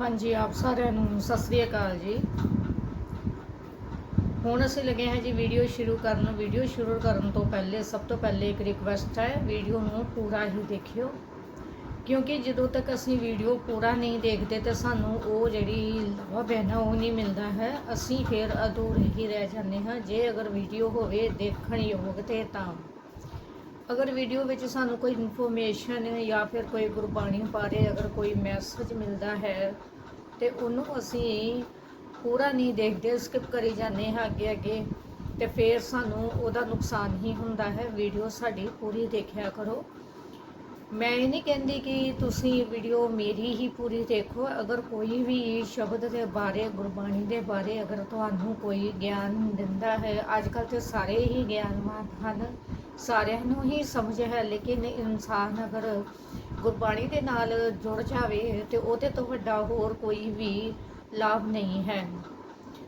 ਹਾਂਜੀ, ਆਪ ਸਾਰਿਆਂ ਨੂੰ ਸਤਿ ਸ੍ਰੀ ਅਕਾਲ ਜੀ। ਹੁਣ ਅਸੀਂ ਲੱਗੇ ਹਾਂ ਜੀ ਵੀਡੀਓ ਸ਼ੁਰੂ ਕਰਨ। ਵੀਡੀਓ ਸ਼ੁਰੂ ਕਰਨ ਤੋਂ ਪਹਿਲੇ, ਸਭ ਤੋਂ ਪਹਿਲੇ ਇੱਕ ਰਿਕਵੈਸਟ ਹੈ, ਵੀਡੀਓ ਨੂੰ ਪੂਰਾ ਹੀ ਦੇਖਿਓ। ਕਿਉਂਕਿ ਜਦੋਂ ਤੱਕ ਅਸੀਂ ਵੀਡੀਓ ਪੂਰਾ ਨਹੀਂ ਦੇਖਦੇ ਤੇ ਸਾਨੂੰ ਉਹ ਜਿਹੜੀ ਲਾਭ ਹੈ ਨਾ, ਉਹ ਨਹੀਂ ਮਿਲਦਾ ਹੈ। ਅਸੀਂ ਫਿਰ ਅਧੂਰੇ ਹੀ ਰਹਿ ਜਾਂਦੇ ਹਾਂ। ਜੇ ਅਗਰ ਵੀਡੀਓ ਹੋਵੇ ਦੇਖਣ ਯੋਗ ਤੇ ਤਾਂ। ਅਗਰ ਵੀਡੀਓ ਵਿੱਚ ਸਾਨੂੰ ਕੋਈ ਇਨਫੋਰਮੇਸ਼ਨ ਜਾਂ ਫਿਰ ਕੋਈ ਗੁਰਬਾਣੀ ਬਾਰੇ ਅਗਰ ਕੋਈ ਮੈਸੇਜ ਮਿਲਦਾ ਹੈ, ਤੇ ਉਹਨੂੰ ਅਸੀਂ ਪੂਰਾ ਨਹੀਂ ਦੇਖਦੇ ਸਕਿਪ ਕਰੀ ਜਾਂਦੇ ਹਾਂ ਅੱਗੇ ਅੱਗੇ, ਤੇ ਫਿਰ ਸਾਨੂੰ ਉਹਦਾ ਨੁਕਸਾਨ ਹੀ ਹੁੰਦਾ ਹੈ। ਵੀਡੀਓ ਸਾਡੀ ਪੂਰੀ ਦੇਖਿਆ ਕਰੋ। ਮੈਂ ਇਹ ਨਹੀਂ ਕਹਿੰਦੀ ਕਿ ਤੁਸੀਂ ਵੀਡੀਓ ਮੇਰੀ ਹੀ ਪੂਰੀ ਦੇਖੋ। ਅਗਰ ਕੋਈ ਵੀ ਸ਼ਬਦ ਦੇ ਬਾਰੇ, ਗੁਰਬਾਣੀ ਦੇ ਬਾਰੇ ਅਗਰ ਤੁਹਾਨੂੰ ਕੋਈ ਗਿਆਨ ਦਿੰਦਾ ਹੈ ਅੱਜ ਕੱਲ੍ਹ ਤੇ ਸਾਰੇ ਹੀ ਗਿਆਨਵਾਨ ਹਨ। ਸਾਰਿਆਂ ਨੂੰ ਹੀ ਸਮਝ ਹੈ, ਲੇਕਿਨ ਇਨਸਾਨ ਅਗਰ ਗੁਰਬਾਣੀ ਦੇ ਨਾਲ ਜੁੜ ਜਾਵੇ ਤੇ ਉਹਦੇ ਤੋਂ ਵੱਡਾ ਹੋਰ ਕੋਈ ਵੀ ਲਾਭ ਨਹੀਂ ਹੈ।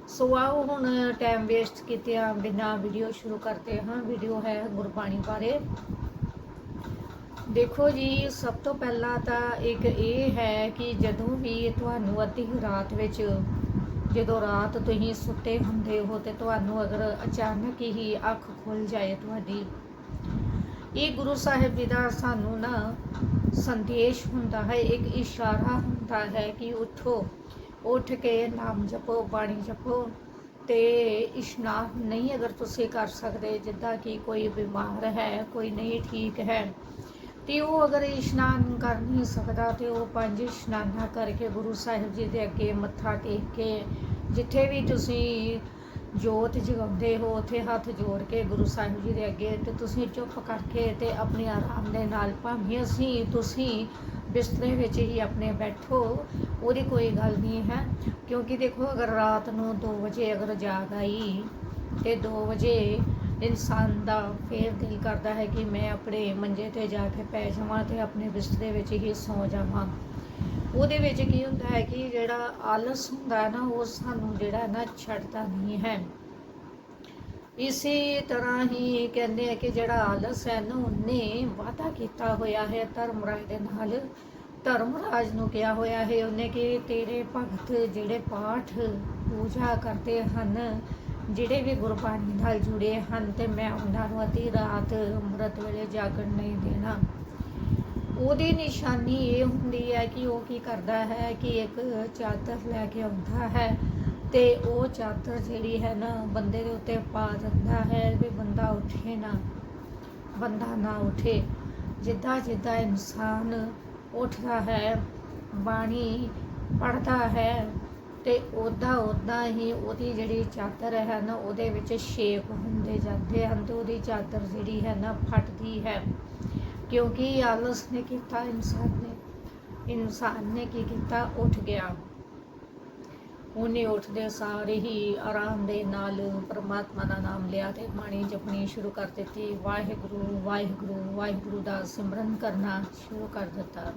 ਸੋ ਆਓ ਹੁਣ ਟਾਈਮ ਵੇਸਟ ਕੀਤਿਆਂ ਬਿਨਾ ਵੀਡੀਓ ਸ਼ੁਰੂ ਕਰਦੇ ਹਾਂ। ਵੀਡੀਓ ਹੈ ਗੁਰਬਾਣੀ ਬਾਰੇ। ਦੇਖੋ ਜੀ, ਸਭ ਤੋਂ ਪਹਿਲਾਂ ਤਾਂ ਇੱਕ ਇਹ ਹੈ ਕਿ ਜਦੋਂ ਵੀ ਤੁਹਾਨੂੰ ਅੱਧੀ ਰਾਤ ਵਿੱਚ, ਜਦੋਂ ਰਾਤ ਤੁਸੀਂ ਸੁੱਤੇ ਹੁੰਦੇ ਹੋ ਤੇ ਤੁਹਾਨੂੰ ਅਗਰ ਅਚਾਨਕ ਹੀ ਅੱਖ ਖੁੱਲ ਜਾਏ ਤੁਹਾਡੀ, ਇਹ ਗੁਰੂ ਸਾਹਿਬ ਜੀ ਦਾ ਸਾਨੂੰ ਨਾ ਸੰਦੇਸ਼ ਹੁੰਦਾ ਹੈ, ਇੱਕ ਇਸ਼ਾਰਾ ਹੁੰਦਾ ਹੈ ਕਿ ਉਠੋ, ਉੱਠ ਕੇ ਨਾਮ ਜਪੋ, ਬਾਣੀ ਜਪੋ ਤੇ ਇਸ਼ਨਾਨ ਨਹੀਂ ਅਗਰ ਤੁਸੀਂ ਕਰ ਸਕਦੇ, ਜਿੱਦਾਂ ਕਿ ਕੋਈ ਬਿਮਾਰ ਹੈ, ਕੋਈ ਨਹੀਂ ਠੀਕ ਹੈ ਤੇ ਉਹ ਅਗਰ ਇਸ਼ਨਾਨ ਕਰ ਨਹੀਂ ਸਕਦਾ ਤੇ ਉਹ ਪੰਜ ਇਸ਼ਨਾਨਾਂ ਕਰਕੇ ਗੁਰੂ ਸਾਹਿਬ ਜੀ ਦੇ ਅੱਗੇ ਮੱਥਾ ਟੇਕ ਕੇ, ਜਿੱਥੇ ਵੀ ਤੁਸੀਂ ਜੋਤ ਜਗਾਉਂਦੇ ਹੋ, ਉੱਥੇ ਹੱਥ ਜੋੜ ਕੇ ਗੁਰੂ ਸਾਹਿਬ ਜੀ ਦੇ ਅੱਗੇ ਤੇ ਤੁਸੀਂ ਚੁੱਪ ਕਰਕੇ ਤੇ ਆਪਣੇ ਆਰਾਮ ਦੇ ਨਾਲ ਭਾਵੇਂ ਅਸੀਂ, ਤੁਸੀਂ ਬਿਸਤਰੇ ਵਿੱਚ ਹੀ ਆਪਣੇ ਬੈਠੋ, ਉਹਦੀ ਕੋਈ ਗੱਲ ਨਹੀਂ ਹੈ। ਕਿਉਂਕਿ ਦੇਖੋ ਅਗਰ ਰਾਤ ਨੂੰ 2 ਵਜੇ ਅਗਰ ਜਾਗ ਆਈ ਤੇ 2 ਵਜੇ ਇਨਸਾਨ ਦਾ ਫੇਰ ਦਿਲ ਕਰਦਾ ਹੈ ਕਿ ਮੈਂ ਆਪਣੇ ਮੰਜੇ ਤੇ ਜਾ ਕੇ ਪੈ ਜਾਵਾਂ ਤੇ ਆਪਣੇ ਬਿਸਤਰੇ ਵਿੱਚ ਹੀ ਸੌ ਜਾਵਾਂ। ਉਹਦੇ ਵਿੱਚ ਕੀ ਹੁੰਦਾ ਹੈ ਕਿ ਜਿਹੜਾ ਆਲਸ ਹੁੰਦਾ ਹੈ ਨਾ, ਉਹ ਸਾਨੂੰ ਜਿਹੜਾ ਨਾ ਛੱਡਦਾ ਨਹੀਂ ਹੈ। ਇਸੇ ਤਰ੍ਹਾਂ ਹੀ ਕਹਿੰਦੇ ਆ ਕਿ ਜਿਹੜਾ ਆਲਸ ਹੈ ਨਾ, ਉਹਨੇ ਵਾਅਦਾ ਕੀਤਾ ਹੋਇਆ ਹੈ ਧਰਮ ਰਾਜ ਦੇ ਨਾਲ। ਧਰਮ ਰਾਜ ਨੂੰ ਕਿਹਾ ਹੋਇਆ ਹੈ ਉਹਨੇ ਕਿ ਤੇਰੇ ਭਗਤ ਜਿਹੜੇ ਪਾਠ ਪੂਜਾ ਕਰਦੇ ਹਨ ਜਿਹੜੇ ਵੀ ਗੁਰਬਾਣੀ ਨਾਲ ਜੁੜੇ ਹਨ ਤੇ ਮੈਂ ਉਹਨਾਂ ਨੂੰ ਅੱਧੀ ਰਾਤ ਅੰਮ੍ਰਿਤ ਵੇਲੇ ਜਾਗਣ ਨਹੀਂ ਦੇਣਾ। ਉਹਦੀ ਨਿਸ਼ਾਨੀ ਇਹ ਹੁੰਦੀ ਹੈ ਕਿ ਉਹ ਕੀ ਕਰਦਾ ਹੈ ਕਿ ਇੱਕ ਚਾਦਰ ਲੈ ਕੇ ਆਉਂਦਾ ਹੈ ਤੇ ਉਹ ਚਾਦਰ ਜਿਹੜੀ ਹੈ ਨਾ ਬੰਦੇ ਦੇ ਉੱਤੇ ਪਾ ਦਿੰਦਾ ਹੈ ਵੀ ਬੰਦਾ ਉੱਠੇ ਨਾ, ਬੰਦਾ ਨਾ ਉੱਠੇ। ਜਿੱਦਾਂ ਜਿੱਦਾਂ ਇਨਸਾਨ ਉੱਠਦਾ ਹੈ, ਬਾਣੀ ਪੜਦਾ ਹੈ ਤੇ ਉਦਾਂ ਉਦਾਂ ਹੀ ਉਹਦੀ ਜਿਹੜੀ ਚਾਦਰ ਹੈ ਨਾ, ਉਹਦੇ ਵਿੱਚ ਛੇਕ ਹੁੰਦੇ ਜਾਂਦੇ ਹਨ ਤੇ ਉਹਦੀ ਚਾਦਰ ਜਿਹੜੀ ਹੈ ਨਾ ਫਟਦੀ ਹੈ। ਕਿਉਂਕਿ ਆਲਸ ਨੇ ਕੀਤਾ, ਇਨਸਾਨ ਨੇ ਇਨਸਾਨ ਨੇ ਕੀ ਕੀਤਾ? ਉੱਠ ਗਿਆ। ਉਹਨੇ ਉੱਠਦੇ ਸਾਰੇ ਹੀ ਆਰਾਮ ਦੇ ਨਾਲ ਪਰਮਾਤਮਾ ਦਾ ਨਾਮ ਲਿਆ ਤੇ ਬਾਣੀ ਜਪਣੀ ਸ਼ੁਰੂ ਕਰ ਦਿੱਤੀ। ਵਾਹਿਗੁਰੂ ਵਾਹਿਗੁਰੂ ਵਾਹਿਗੁਰੂ ਦਾ ਸਿਮਰਨ ਕਰਨਾ ਸ਼ੁਰੂ ਕਰ ਦਿੱਤਾ।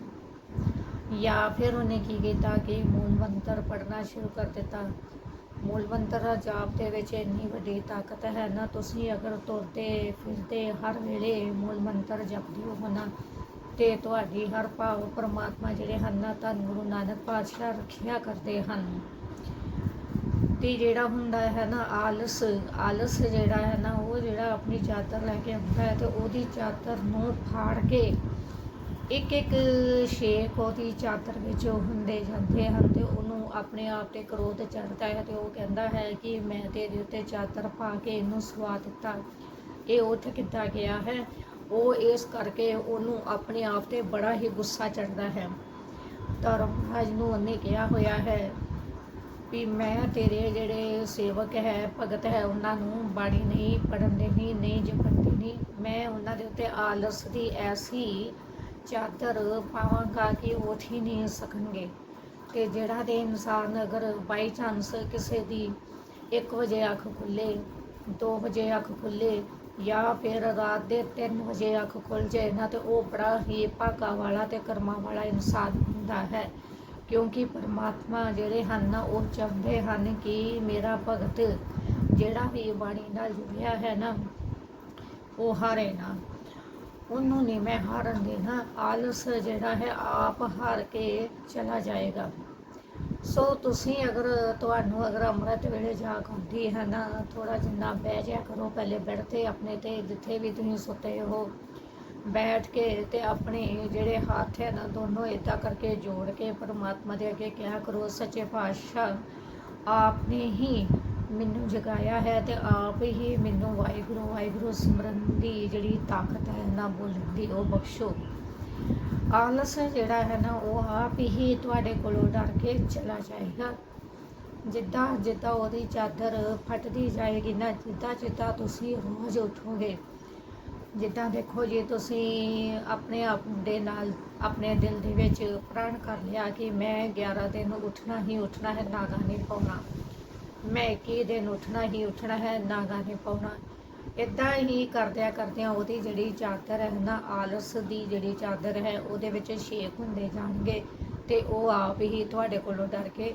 ਜਾਂ ਫਿਰ ਉਹਨੇ ਕੀ ਕੀਤਾ ਕਿ ਮੂਲ ਮੰਤਰ ਪੜਨਾ ਸ਼ੁਰੂ ਕਰ ਦਿੱਤਾ। ਮੂਲ ਮੰਤਰ ਦਾ ਜਾਪ ਦੇ ਵਿੱਚ ਇੰਨੀ ਵੱਡੀ ਤਾਕਤ ਹੈ ਨਾ, ਤੁਸੀਂ ਅਗਰ ਤੁਰਦੇ, ਫਿਰਦੇ ਹਰ ਵੇਲੇ ਮੂਲ ਮੰਤਰ ਜਪਦੇ ਹੋ ਨਾ, ਤੇ ਤੁਹਾਡੀ ਹਰ ਭਾਵ ਪਰਮਾਤਮਾ ਜਿਹੜੇ ਹਨ ਨਾ, ਧੰਨ ਗੁਰੂ ਨਾਨਕ ਪਾਤਸ਼ਾਹ ਰੱਖਿਆ ਕਰਦੇ ਹਨ। ਤੇ ਜਿਹੜਾ ਹੁੰਦਾ ਹੈ ਨਾ, ਆਲਸ ਆਲਸ ਜਿਹੜਾ ਹੈ ਨਾ, ਉਹ ਜਿਹੜਾ ਆਪਣੀ ਚਾਦਰ ਲੈ ਕੇ ਆਉਂਦਾ ਹੈ ਤੇ ਉਹਦੀ ਚਾਦਰ ਨੂੰ ਫਾੜ ਕੇ ਇੱਕ ਇੱਕ ਸ਼ੇਕ ਉਹਦੀ ਚਾਦਰ ਵਿੱਚ ਹੁੰਦੇ ਜਾਂਦੇ ਹਨ ਤੇ ਉਹਨੂੰ ਆਪਣੇ ਆਪ ਤੇ ਕ੍ਰੋਧ ਚੜ੍ਹਦਾ ਹੈ ਤੇ ਉਹ ਕਹਿੰਦਾ ਹੈ ਕਿ ਮੈਂ ਤੇਰੇ ਉੱਤੇ ਚਾਦਰ ਪਾ ਕੇ ਇਹਨੂੰ ਸਵਾ ਦਿੱਤਾ। ਇਹ ਉੱਠ ਕਿੱਦਾਂ ਗਿਆ ਹੈ? ਉਹ ਇਸ ਕਰਕੇ ਉਹਨੂੰ ਆਪਣੇ ਆਪ ਤੇ ਬੜਾ ਹੀ ਗੁੱਸਾ ਚੜ੍ਹਦਾ ਹੈ। ਧਰਮਰਾਜ ਨੂੰ ਉਹਨੇ ਕਿਹਾ ਹੋਇਆ ਹੈ ਵੀ ਮੈਂ ਤੇਰੇ ਜਿਹੜੇ ਸੇਵਕ ਹੈ, ਭਗਤ ਹੈ, ਉਹਨਾਂ ਨੂੰ ਬਾਣੀ ਨਹੀਂ ਪੜਨ ਦੇਣੀ ਨਹੀਂ ਜਪਣ ਦੇਣੀ ਮੈਂ ਉਹਨਾਂ ਦੇ ਉੱਤੇ ਆਲਸ ਦੀ ਐਸੀ ਚਾਦਰ ਪਾਵਾਂਗਾ ਕਿ ਉਹ ਹੀ ਨਹੀਂ ਸਕਣਗੇ। ਤੇ ਜਿਹੜਾ ਦੇ ਇਨਸਾਨ ਅਗਰ ਬਾਈ ਚਾਂਸ ਕਿਸੇ ਦੀ 1 ਵਜੇ ਅੱਖ ਖੁੱਲੇ 2 ਵਜੇ ਅੱਖ ਖੁੱਲੇ ਜਾਂ ਫਿਰ ਰਾਤ ਦੇ 3 ਵਜੇ ਅੱਖ ਖੁੱਲ ਜਾਏ ਨਾ, ਤੇ ਉਹ ਬੜਾ ਹੀ ਭਾਗਾ ਵਾਲਾ ਤੇ ਕਰਮਾਂ ਵਾਲਾ ਇਨਸਾਨ ਹੁੰਦਾ ਹੈ। ਕਿਉਂਕਿ ਪਰਮਾਤਮਾ ਜਿਹੜੇ ਹਨ ਨਾ, ਉਹ ਚਾਹੁੰਦੇ ਹਨ ਕਿ ਮੇਰਾ ਭਗਤ ਜਿਹੜਾ ਵੀ ਬਾਣੀ ਨਾਲ ਜੁੜਿਆ ਹੈ ਨਾ, ਉਹ ਹਾਰੇ ਨਾ। ਉਹਨੂੰ ਨਹੀਂ ਮੈਂ ਹਾਰਨ ਦੇਣਾ। ਆਲਸ ਜਿਹੜਾ ਹੈ, ਆਪ ਹਾਰ ਕੇ ਚਲਾ ਜਾਏਗਾ। ਸੋ ਤੁਸੀਂ ਅਗਰ ਤੁਹਾਨੂੰ ਅਗਰ ਅੰਮ੍ਰਿਤ ਵੇਲੇ ਜਾਗ ਆਉਂਦੀ ਹੈ ਨਾ ਥੋੜਾ ਜਿੰਨਾ ਬਹਿ ਜਾ ਕਰੋ। ਪਹਿਲੇ ਬੈਠ ਤੇ, ਆਪਣੇ ਤੇ, ਜਿੱਥੇ ਵੀ ਤੁਸੀਂ ਸੁੱਤੇ ਹੋ, ਬੈਠ ਕੇ ਤੇ ਆਪਣੇ ਜਿਹੜੇ ਹੱਥ ਹੈ ਨਾ, ਦੋਨੋਂ ਏਦਾਂ ਕਰਕੇ ਜੋੜ ਕੇ, ਪਰਮਾਤਮਾ ਦੇ ਅੱਗੇ ਕਿਹਾ ਕਰੋ, ਸੱਚੇ ਪਾਤਸ਼ਾਹ, ਆਪ ਨੇ ਹੀ ਮੈਨੂੰ ਜਗਾਇਆ ਹੈ ਤੇ ਆਪ ਹੀ ਮੈਨੂੰ ਵਾਹਿਗੁਰੂ ਵਾਹਿਗੁਰੂ ਸਿਮਰਨ ਦੀ ਜਿਹੜੀ ਤਾਕਤ ਹੈ ਨਾ ਬੋਲਣ ਦੀ ਉਹ ਬਖਸ਼ੋ। ਆਲਸ ਜਿਹੜਾ ਹੈ ਨਾ ਉਹ ਆਪ ਹੀ ਤੁਹਾਡੇ ਕੋਲੋਂ ਡਰ ਕੇ ਚਲਾ ਜਾਏਗਾ। ਜਿੱਦਾਂ ਜਿੱਦਾਂ ਉਹਦੀ ਚਾਦਰ ਫਟਦੀ ਜਾਏਗੀ ਨਾ, ਜਿੱਦਾਂ ਜਿੱਦਾਂ ਤੁਸੀਂ ਰੋਜ਼ ਉਠੋਗੇ। ਜਿੱਦਾਂ ਦੇਖੋ ਜੇ, ਤੁਸੀਂ ਆਪਣੇ ਆਪ ਦੇ ਨਾਲ, ਆਪਣੇ ਦਿਲ ਦੇ ਵਿੱਚ ਪ੍ਰਣ ਕਰ ਲਿਆ ਕਿ ਮੈਂ 11 ਦਿਨ ਉੱਠਣਾ ਹੀ ਉੱਠਣਾ ਹੈ ਨਾਗਾ ਨਹੀਂ ਪਾਉਣਾ। ਮੈਂ 21 ਦਿਨ ਉੱਠਣਾ ਹੀ ਉੱਠਣਾ ਹੈ ਨਾਗਾ ਨਹੀਂ ਪਾਉਣਾ। ਇਦਾਂ ਹੀ ਕਰਦਿਆਂ ਕਰਦਿਆਂ ਉਹਦੀ ਜਿਹੜੀ ਚਾਦਰ ਹੈ ਨਾ, ਆਲਸ ਦੀ ਜਿਹੜੀ ਚਾਦਰ ਹੈ, ਉਹਦੇ ਵਿੱਚ ਛੇਕ ਹੁੰਦੇ ਜਾਣਗੇ ਤੇ ਉਹ ਆਪ ਹੀ ਤੁਹਾਡੇ ਕੋਲੋਂ ਡਰ ਕੇ,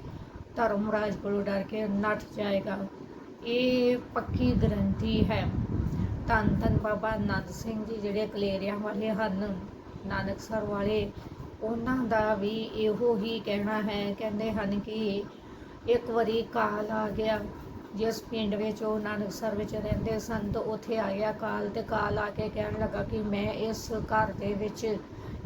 ਧਰਮਰਾਜ ਕੋਲੋਂ ਡਰ ਕੇ ਨੱਠ ਜਾਏਗਾ। ਇਹ ਪੱਕੀ ਗਰੰਟੀ ਹੈ। ਧੰਨ ਧੰਨ ਬਾਬਾ ਆਨੰਦ ਸਿੰਘ ਜੀ ਜਿਹੜੇ ਕਲੇਰਿਆਂ ਵਾਲੇ ਹਨ, ਨਾਨਕਸਰ ਵਾਲੇ, ਉਹਨਾਂ ਦਾ ਵੀ ਇਹੋ ਹੀ ਕਹਿਣਾ ਹੈ। ਕਹਿੰਦੇ ਹਨ ਕਿ ਇੱਕ ਵਾਰੀ ਕਾਲ ਆ ਗਿਆ। ਜਿਸ ਪਿੰਡ ਵਿੱਚ ਉਹ ਨਾਨਕਸਰ ਵਿੱਚ ਰਹਿੰਦੇ ਸਨ ਤਾਂ ਉੱਥੇ ਆ ਗਿਆ ਕਾਲ ਤੇ ਕਾਲ ਆ ਕੇ ਕਹਿਣ ਲੱਗਾ ਕਿ ਮੈਂ ਇਸ ਘਰ ਦੇ ਵਿੱਚ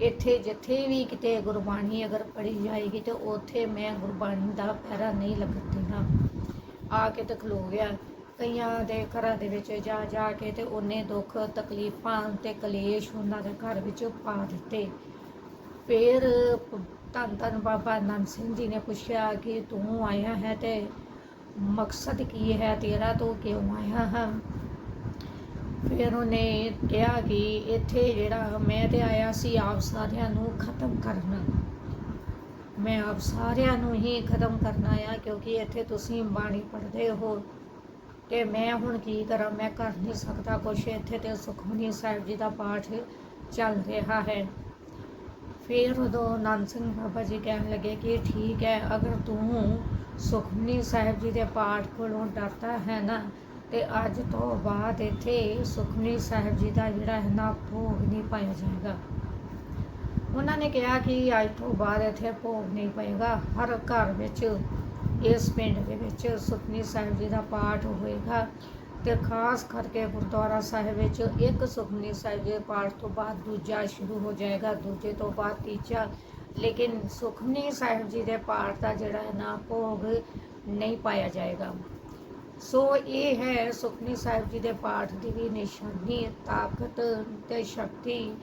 ਇੱਥੇ ਜਿੱਥੇ ਵੀ ਕਿਤੇ ਗੁਰਬਾਣੀ ਅਗਰ ਪੜ੍ਹੀ ਜਾਏਗੀ ਤੇ ਉੱਥੇ ਮੈਂ ਗੁਰਬਾਣੀ ਦਾ ਪਹਿਰਾ ਨਹੀਂ ਲੱਗਣ ਦੇਣਾ। ਆ ਕੇ ਤੇ ਖਲੋ ਗਿਆ। ਕਈਆਂ ਦੇ ਘਰਾਂ ਦੇ ਵਿੱਚ ਜਾ ਜਾ ਕੇ ਤੇ ਉਹਨੇ ਦੁੱਖ, ਤਕਲੀਫਾਂ ਤੇ ਕਲੇਸ਼ ਉਹਨਾਂ ਦੇ ਘਰ ਵਿੱਚ ਪਾ ਦਿੱਤੇ। ਫਿਰ ਧੰਨ ਧੰਨ ਬਾਬਾ ਨੰਦ ਸਿੰਘ ਜੀ ਨੇ ਪੁੱਛਿਆ ਕਿ ਤੂੰ ਆਇਆ ਹੈ ਤੇ ਮਕਸਦ ਕੀ ਹੈ ਤੇਰਾ, ਤੂੰ ਕਿਉਂ ਆਇਆ ਹੈ? ਫਿਰ ਉਹਨੇ ਕਿਹਾ ਕਿ ਇੱਥੇ ਜਿਹੜਾ ਮੈਂ ਤੇ ਆਇਆ ਸੀ, ਆਪ ਸਾਰਿਆਂ ਨੂੰ ਖਤਮ ਕਰਨ। ਮੈਂ ਆਪ ਸਾਰਿਆਂ ਨੂੰ ਹੀ ਖਤਮ ਕਰਨਾ ਆ ਕਿਉਂਕਿ ਇੱਥੇ ਤੁਸੀਂ ਬਾਣੀ ਪੜ੍ਹਦੇ ਹੋ। ਤੇ ਮੈਂ ਹੁਣ ਕੀ ਕਰਾਂ? ਮੈਂ ਕਰ ਨਹੀਂ ਸਕਦਾ ਕੁਛ। ਇੱਥੇ ਤੇ ਸੁਖਮਨੀ ਸਾਹਿਬ ਜੀ ਦਾ ਪਾਠ ਚੱਲ ਰਿਹਾ ਹੈ। ਫਿਰ ਉਦੋਂ ਆਨੰਦ ਸਿੰਘ ਬਾਬਾ ਜੀ ਕਹਿਣ ਲੱਗੇ ਕਿ ਠੀਕ ਹੈ, ਅਗਰ ਤੂੰ ਸੁਖਮਨੀ ਸਾਹਿਬ ਜੀ ਦੇ ਪਾਠ ਕੋਲੋਂ ਡਰਦਾ ਹੈ ਨਾ, ਤੇ ਅੱਜ ਤੋਂ ਬਾਅਦ ਇੱਥੇ ਸੁਖਮਨੀ ਸਾਹਿਬ ਜੀ ਦਾ ਜਿਹੜਾ ਹੈ ਨਾ ਭੋਗ ਨਹੀਂ ਪਾਇਆ ਜਾਏਗਾ। ਉਹਨਾਂ ਨੇ ਕਿਹਾ ਕਿ ਅੱਜ ਤੋਂ ਬਾਅਦ ਇੱਥੇ ਭੋਗ ਨਹੀਂ ਪਏਗਾ। ਹਰ ਘਰ ਵਿੱਚ, ਇਸ ਪਿੰਡ ਦੇ ਵਿੱਚ ਸੁਖਮਨੀ ਸਾਹਿਬ ਜੀ ਦਾ ਪਾਠ ਹੋਏਗਾ। ਤੇ ਖਾਸ ਕਰਕੇ ਗੁਰਦੁਆਰਾ ਸਾਹਿਬ ਵਿੱਚ ਇੱਕ ਸੁਖਮਨੀ ਸਾਹਿਬ ਜੀ ਦੇ ਪਾਠ ਤੋਂ ਬਾਅਦ ਦੂਜਾ ਸ਼ੁਰੂ ਹੋ ਜਾਏਗਾ, ਦੂਜੇ ਤੋਂ ਬਾਅਦ ਤੀਜਾ। ਲੇਕਿਨ ਸੁਖਮਨੀ ਸਾਹਿਬ ਜੀ ਦੇ ਪਾਠ ਦਾ ਜਿਹੜਾ ਹੈ ਨਾ, ਭੋਗ ਨਹੀਂ ਪਾਇਆ ਜਾਏਗਾ। ਸੋ ਇਹ ਹੈ ਸੁਖਮਨੀ ਸਾਹਿਬ ਜੀ ਦੇ ਪਾਠ ਦੀ ਵੀ ਨਿਸ਼ਾਨੀ, ਤਾਕਤ ਤੇ ਸ਼ਕਤੀ।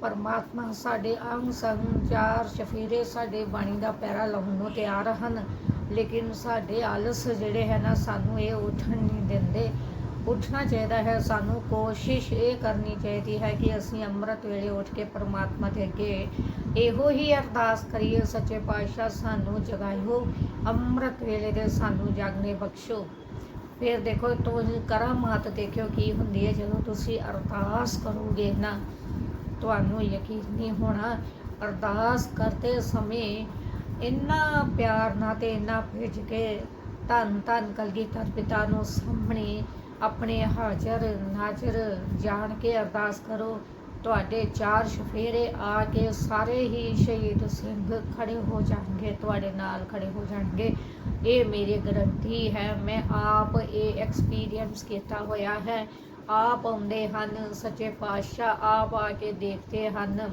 ਪਰਮਾਤਮਾ ਸਾਡੇ ਅੰਗ ਸੰਗ, ਚਾਰ ਸ਼ਫੀਰੇ ਸਾਡੇ ਬਾਣੀ ਦਾ ਪੈਰਾ ਲਾਉਣ ਨੂੰ ਤਿਆਰ ਹਨ। ਲੇਕਿਨ ਸਾਡੇ ਆਲਸ ਜਿਹੜੇ ਹੈ ਨਾ, ਸਾਨੂੰ ਇਹ ਉੱਠਣ ਨਹੀਂ ਦਿੰਦੇ। ਉੱਠਣਾ ਚਾਹੀਦਾ ਹੈ। ਸਾਨੂੰ ਕੋਸ਼ਿਸ਼ ਇਹ ਕਰਨੀ ਚਾਹੀਦੀ ਹੈ ਕਿ ਅਸੀਂ ਅੰਮ੍ਰਿਤ ਵੇਲੇ ਉੱਠ ਕੇ ਪਰਮਾਤਮਾ ਦੇ ਅੱਗੇ ਇਹੋ ਹੀ ਅਰਦਾਸ ਕਰੀਏ, ਸੱਚੇ ਪਾਤਸ਼ਾਹ ਸਾਨੂੰ ਜਗਾਇਓ, ਅੰਮ੍ਰਿਤ ਵੇਲੇ ਦੇ ਸਾਨੂੰ ਜਾਗਨੇ ਬਖਸ਼ੋ। ਫਿਰ ਦੇਖੋ, ਤੁਸੀਂ ਕਰਾਮਾਤ ਦੇਖਿਓ ਕੀ ਹੁੰਦੀ ਹੈ। ਜਦੋਂ ਤੁਸੀਂ ਅਰਦਾਸ ਕਰੋਗੇ ਨਾ, ਤੁਹਾਨੂੰ ਯਕੀਨ ਨਹੀਂ ਹੋਣਾ, ਅਰਦਾਸ ਕਰਦੇ ਸਮੇਂ ਇੰਨਾ ਪਿਆਰ ਨਾਲ ਤੇ ਇੰਨਾ ਭਿੱਜ ਕੇ ਧੰਨ ਧੰਨ ਕਲਗੀਧਰ ਪਿਤਾ ਨੂੰ ਸਾਹਮਣੇ ਆਪਣੇ ਹਾਜ਼ਰ, ਨਾਜ਼ਰ ਜਾਣ ਕੇ ਅਰਦਾਸ ਕਰੋ। ਤੁਹਾਡੇ ਚਾਰ ਸ਼ਫੇਰੇ ਆ ਕੇ ਸਾਰੇ ਹੀ ਸ਼ਹੀਦ ਸਿੰਘ ਖੜੇ ਹੋ ਜਾਣਗੇ, ਤੁਹਾਡੇ ਨਾਲ ਖੜੇ ਹੋ ਜਾਣਗੇ। ਇਹ ਮੇਰੀ ਗਰੰਟੀ ਹੈ, ਮੈਂ ਆਪ ਇਹ ਐਕਸਪੀਰੀਅੰਸ ਕੀਤਾ ਹੋਇਆ ਹੈ। ਆਪ ਆਉਂਦੇ ਹਨ, ਸੱਚੇ ਪਾਤਸ਼ਾਹ ਆਪ ਆ ਕੇ ਦੇਖਦੇ ਹਨ।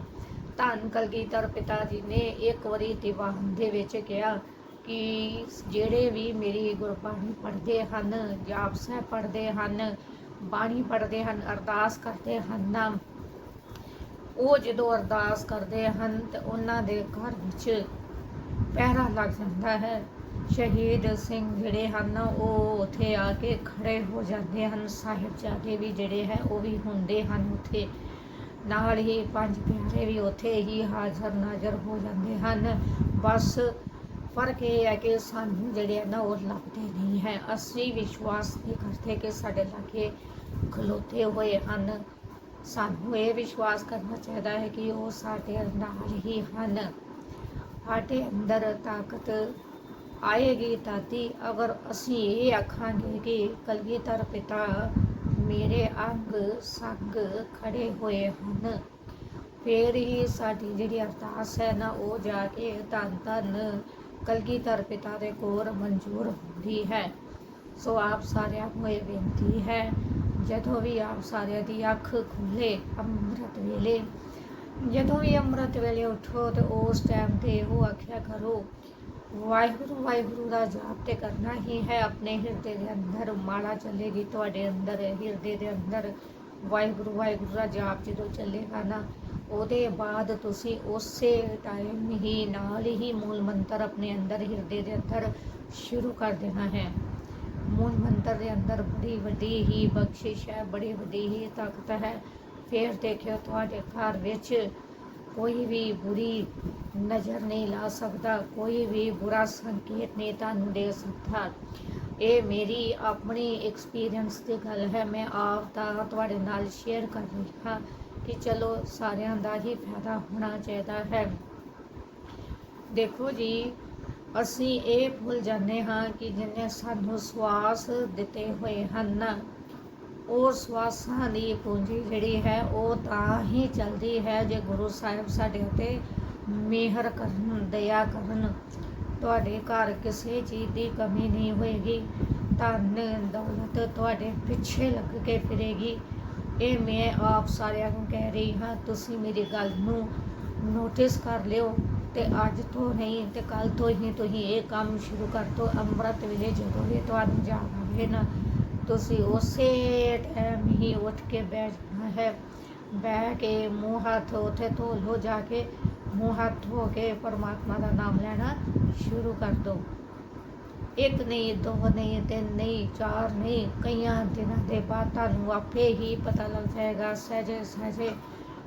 ਧੰਨ ਕਲਗੀਧਰ ਪਿਤਾ ਜੀ ਨੇ ਇੱਕ ਵਾਰੀ ਦੀਵਾਨ ਦੇ ਵਿੱਚ ਕਿਹਾ ਕਿ ਜਿਹੜੇ ਵੀ ਮੇਰੀ ਗੁਰਬਾਣੀ ਪੜ੍ਹਦੇ ਹਨ, ਜਾਪ ਸਾਹਿਬ ਪੜ੍ਹਦੇ ਹਨ, ਬਾਣੀ ਪੜ੍ਹਦੇ ਹਨ, ਅਰਦਾਸ ਕਰਦੇ ਹਨ ਉਹ ਜਦੋਂ ਅਰਦਾਸ ਕਰਦੇ ਹਨ ਤੇ ਉਹਨਾਂ ਦੇ ਘਰ ਵਿੱਚ ਪਹਿਰਾ ਲੱਗ ਜਾਂਦਾ ਹੈ। ਸ਼ਹੀਦ ਸਿੰਘ ਜਿਹੜੇ ਹਨ, ਉਹ ਉੱਥੇ ਆ ਕੇ ਖੜੇ ਹੋ ਜਾਂਦੇ ਹਨ। ਸਾਹਿਬਜ਼ਾਦੇ ਵੀ ਜਿਹੜੇ ਹੈ, ਉਹ ਵੀ ਹੁੰਦੇ ਹਨ ਉੱਥੇ। ਨਾਲ ਹੀ ਪੰਜ ਪਿਆਰੇ ਵੀ ਉੱਥੇ ਹੀ ਹਾਜ਼ਰ ਨਾਜ਼ਰ ਹੋ ਜਾਂਦੇ ਹਨ। ਬਸ ਫ਼ਰਕ ਇਹ ਹੈ ਕਿ ਸਾਨੂੰ ਜਿਹੜੇ ਆ ਨਾ, ਉਹ ਲੱਭਦੇ ਨਹੀਂ ਹੈ। ਅਸੀਂ ਵਿਸ਼ਵਾਸ ਨਹੀਂ ਕਰਦੇ ਕਿ ਸਾਡੇ ਲਾਗੇ ਖਲੋਤੇ ਹੋਏ ਹਨ। ਸਾਨੂੰ ਇਹ ਵਿਸ਼ਵਾਸ ਕਰਨਾ ਚਾਹੀਦਾ ਹੈ ਕਿ ਉਹ ਸਾਡੇ ਨਾਲ ਹੀ ਹਨ। ਸਾਡੇ ਅੰਦਰ ਤਾਕਤ ਆਏਗੀ ਤਾਤੀ ਅਗਰ ਅਸੀਂ ਇਹ ਆਖਾਂਗੇ ਕਿ ਕਲਗੀਧਰ ਪਿਤਾ ਮੇਰੇ ਅੰਗ ਸੰਗ ਖੜੇ ਹੋਏ ਹਨ, ਫਿਰ ਹੀ ਸਾਡੀ ਜਿਹੜੀ ਅਰਦਾਸ ਹੈ ਨਾ, ਉਹ ਜਾ ਕੇ ਧੰਨ ਧੰਨ ਕਲਗੀਧਰ ਪਿਤਾ ਦੇ ਕੋਲ ਮਨਜ਼ੂਰ ਹੁੰਦੀ ਹੈ। ਸੋ ਆਪ ਸਾਰਿਆਂ ਨੂੰ ਇਹ ਬੇਨਤੀ ਹੈ, ਜਦੋਂ ਵੀ ਆਪ ਸਾਰਿਆਂ ਦੀ ਅੱਖ ਖੁੱਲੇ ਅੰਮ੍ਰਿਤ ਵੇਲੇ, ਜਦੋਂ ਵੀ ਅੰਮ੍ਰਿਤ ਵੇਲੇ ਉਠੋ ਤੇ ਉਸ ਟਾਈਮ ਤੇ ਉਹ ਆਖਿਆ ਕਰੋ, ਵਾਹਿਗੁਰੂ ਵਾਹਿਗੁਰੂ ਦਾ ਜਾਪ ਤੇ ਕਰਨਾ ਹੀ ਹੈ, ਆਪਣੇ ਹਿਰਦੇ ਦੇ ਅੰਦਰ ਮਾਲਾ ਚੱਲੇਗੀ, ਤੁਹਾਡੇ ਅੰਦਰ ਹਿਰਦੇ ਦੇ ਅੰਦਰ ਵਾਹਿਗੁਰੂ ਵਾਹਿਗੁਰੂ ਦਾ ਜਾਪ ਜਦੋਂ ਚੱਲੇਗਾ ਨਾ ਉਹਦੇ ਬਾਅਦ ਤੁਸੀਂ ਉਸੇ ਟਾਈਮ ਹੀ ਨਾਲ ਹੀ ਮੂਲ ਮੰਤਰ ਆਪਣੇ ਅੰਦਰ, ਹਿਰਦੇ ਦੇ ਅੰਦਰ ਸ਼ੁਰੂ ਕਰ ਦੇਣਾ ਹੈ। ਮੂਲ ਮੰਤਰ ਦੇ ਅੰਦਰ ਬੜੀ ਵੱਡੀ ਹੀ ਬਖਸ਼ਿਸ਼ ਹੈ, ਬੜੀ ਵੱਡੀ ਹੀ ਤਾਕਤ ਹੈ। ਫਿਰ ਦੇਖਿਓ ਤੁਹਾਡੇ ਘਰ ਵਿੱਚ ਕੋਈ ਵੀ ਬੁਰੀ ਨਜ਼ਰ ਨਹੀਂ ਲਾ ਸਕਦਾ, ਕੋਈ ਵੀ ਬੁਰਾ ਸੰਕੇਤ ਨਹੀਂ ਤੁਹਾਨੂੰ ਦੇ ਸਕਦਾ। ਇਹ ਮੇਰੀ ਆਪਣੀ ਐਕਸਪੀਰੀਅੰਸ ਦੀ ਗੱਲ ਹੈ, ਮੈਂ ਆਪ ਦਾ ਤੁਹਾਡੇ ਨਾਲ ਸ਼ੇਅਰ ਕਰ ਰਹੀ ਹਾਂ। ਕਿ ਚਲੋ ਸਾਰਿਆਂ ਦਾ ਹੀ ਫਾਇਦਾ ਹੋਣਾ ਚਾਹੀਦਾ ਹੈ। ਦੇਖੋ ਜੀ, ਅਸੀਂ ਇਹ ਭੁੱਲ ਜਾਂਦੇ ਹਾਂ ਕਿ ਜਿਨੇ ਸਾਨੂੰ ਸਵਾਸ ਦਿੱਤੇ ਹੋਏ ਹਨ, ਉਹ ਸਵਾਸਾਂ ਦੀ ਪੂੰਜੀ ਜਿਹੜੀ ਹੈ, ਉਹ ਤਾਂ ਹੀ ਚੱਲਦੀ ਹੈ ਜੇ ਗੁਰੂ ਸਾਹਿਬ ਸਾਡੇ ਉੱਤੇ ਮਿਹਰ ਕਰਨ, ਦਇਆ ਕਰਨ। ਤੁਹਾਡੇ ਘਰ ਕਿਸੇ ਚੀਜ਼ ਦੀ ਕਮੀ ਨਹੀਂ ਹੋਏਗੀ, ਧਨ, ਦੌਲਤ ਤੁਹਾਡੇ ਪਿੱਛੇ ਲੱਗ ਕੇ ਫਿਰੇਗੀ। ਇਹ ਮੈਂ ਆਪ ਸਾਰਿਆਂ ਨੂੰ ਕਹਿ ਰਹੀ ਹਾਂ, ਤੁਸੀਂ ਮੇਰੀ ਗੱਲ ਨੂੰ ਨੋਟਿਸ ਕਰ ਲਿਓ ਤੇ ਅੱਜ ਤੋਂ ਨਹੀਂ ਤੇ ਕੱਲ ਤੋਂ ਹੀ ਤੁਸੀਂ ਇਹ ਕੰਮ ਸ਼ੁਰੂ ਕਰ ਦਿਓ, ਅੰਮ੍ਰਿਤ ਵੇਲੇ ਜਦੋਂ ਵੀ ਤੁਹਾਨੂੰ ਜਾਗ ਆਵੇ ਨਾ, ਤੁਸੀਂ ਉਸੇ ਟਾਈਮ ਹੀ ਉੱਠ ਕੇ ਬੈਠ ਜਾਣਾ ਹੈ। ਬਹਿ ਕੇ ਮੂੰਹ ਹੱਥ ਉੱਥੇ ਧੋ ਲਓ, ਜਾ ਕੇ ਮੂੰਹ ਹੱਥ ਧੋ ਕੇ ਪਰਮਾਤਮਾ ਦਾ ਨਾਮ ਲੈਣਾ ਸ਼ੁਰੂ ਕਰ ਦਿਓ। ਇੱਕ ਨਹੀਂ, ਦੋ ਨਹੀਂ ਤਿੰਨ ਨਹੀਂ, ਚਾਰ ਨਹੀਂ, ਕਈਆਂ ਦਿਨਾਂ ਦੇ ਬਾਅਦ ਤੁਹਾਨੂੰ ਆਪੇ ਹੀ ਪਤਾ ਲੱਗ ਜਾਏਗਾ ਸਹਿਜੇ ਸਹਿਜੇ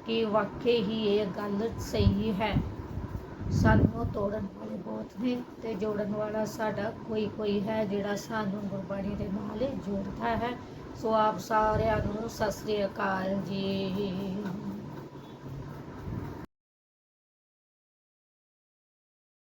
ਕਿ ਵਾਕਈ ਹੀ ਇਹ ਗੱਲ ਸਹੀ ਹੈ। ਸਾਨੂੰ ਤੋੜਨ ਵਾਲੇ ਬਹੁਤ ਨੇ ਤੇ ਜੋੜਨ ਵਾਲਾ ਸਾਡਾ ਕੋਈ ਕੋਈ ਹੈ ਜਿਹੜਾ ਸਾਨੂੰ ਗੁਰਬਾਣੀ ਦੇ ਨਾਲ ਜੋੜਦਾ ਹੈ। ਸੋ ਆਪ ਸਾਰਿਆਂ ਨੂੰ ਸਤਿ ਸ੍ਰੀ ਅਕਾਲ ਜੀ।